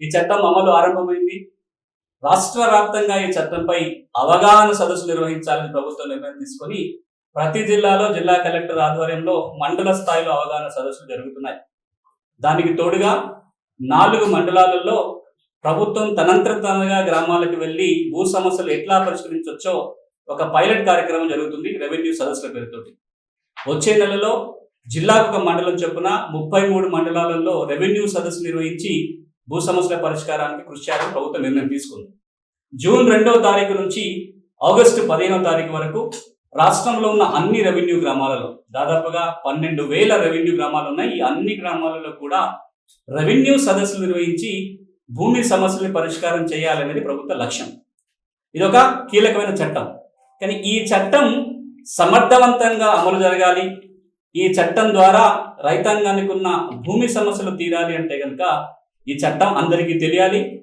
ఈ చట్టం అమలు ఆరంభమైంది. రాష్ట్ర వ్యాప్తంగా ఈ చట్టంపై అవగాహన సదస్సు నిర్వహించాలని ప్రభుత్వం నిర్ణయం తీసుకొని ప్రతి జిల్లాలో జిల్లా కలెక్టర్ ఆధ్వర్యంలో మండల స్థాయిలో అవగాహన సదస్సులు జరుగుతున్నాయి. దానికి తోడుగా నాలుగు మండలాలలో ప్రభుత్వం తనంతట తనగా గ్రామాలకు వెళ్ళి భూ సమస్యలు ఎట్లా పరిష్కరించవచ్చో ఒక పైలట్ కార్యక్రమం జరుగుతుంది రెవెన్యూ సదస్సుల పేరుతోటి. వచ్చే నెలలో జిల్లాకు ఒక మండలం చొప్పున ముప్పై మూడు మండలాలలో రెవెన్యూ సదస్సు నిర్వహించి భూ సమస్యల పరిష్కారానికి కృషి చేయాలని ప్రభుత్వం నిర్ణయం తీసుకుంది. జూన్ రెండవ తారీఖు నుంచి ఆగస్టు పదిహేనవ తారీఖు వరకు రాష్ట్రంలో ఉన్న అన్ని రెవెన్యూ గ్రామాలలో దాదాపుగా పన్నెండు వేల రెవెన్యూ గ్రామాలు ఉన్నాయి. ఈ అన్ని గ్రామాలలో కూడా రెవెన్యూ సదస్సులు నిర్వహించి భూమి సమస్యల పరిష్కారం చేయాలనేది ప్రభుత్వ లక్ష్యం. ఇది ఒక కీలకమైన చట్టం. కానీ ఈ చట్టం సమర్థవంతంగా అమలు జరగాలి. ఈ చట్టం ద్వారా రైతాంగానికి ఉన్న భూమి సమస్యలు తీరాలి అంటే కనుక ఈ చట్టం అందరికీ తెలియాలి.